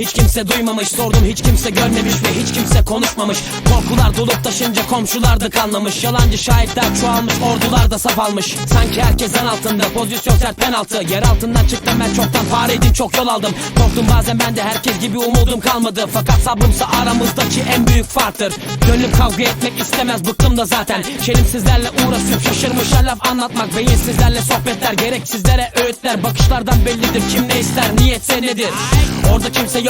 hiç kimse duymamış Sordum hiç kimse görmemiş ve hiç kimse konuşmamış. Korkular dolup taşınca komşular da kanlamış. Yalancı şahitler çoğalmış ordular da saf almış. Sanki herkes zan altında pozisyon sert penaltı. Yer altından çıktım ben çoktan fareydim çok yol aldım. Korktum bazen ben de herkes gibi umudum kalmadı. Fakat sabrımsa aramızdaki en büyük farktır. Gönlüm kavga etmek istemez bıktım da zaten. Şelimsizlerle uğraşıp şaşırmışlar laf anlatmak. Beyinsizlerle sohbetler gereksizlere öğütler. Bakışlardan bellidir kim ne ister niyetse nedir? Orada kimse yok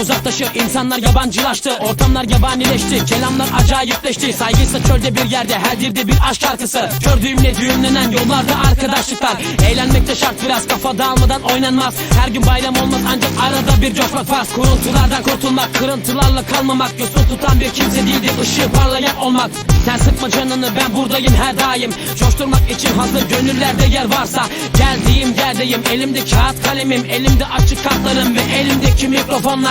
uzaklaşır insanlar yabancılaştı Ortamlar yabanileşti kelamlar acayipleşti Saygıysa çölde bir yerde her dilde bir aşk şarkısı. Kör düğümle düğümlenen yollarda arkadaşlıklar. Eğlenmek de şart biraz kafa dağılmadan oynanmaz. Her gün bayram olmaz ancak arada bir coşmak farz. Kuruntulardan kurtulmak kırıntılarla kalmamak Yosun tutan bir kimse değildir ışığı parlayan olmak. Sen sıkma canını ben buradayım her daim. Coşturmak için hazır gönüllerde yer varsa Geldiğim yerdeyim. Elimde kağıt kalemim Elimde açık kartlarım ve elimdeki mikrofonla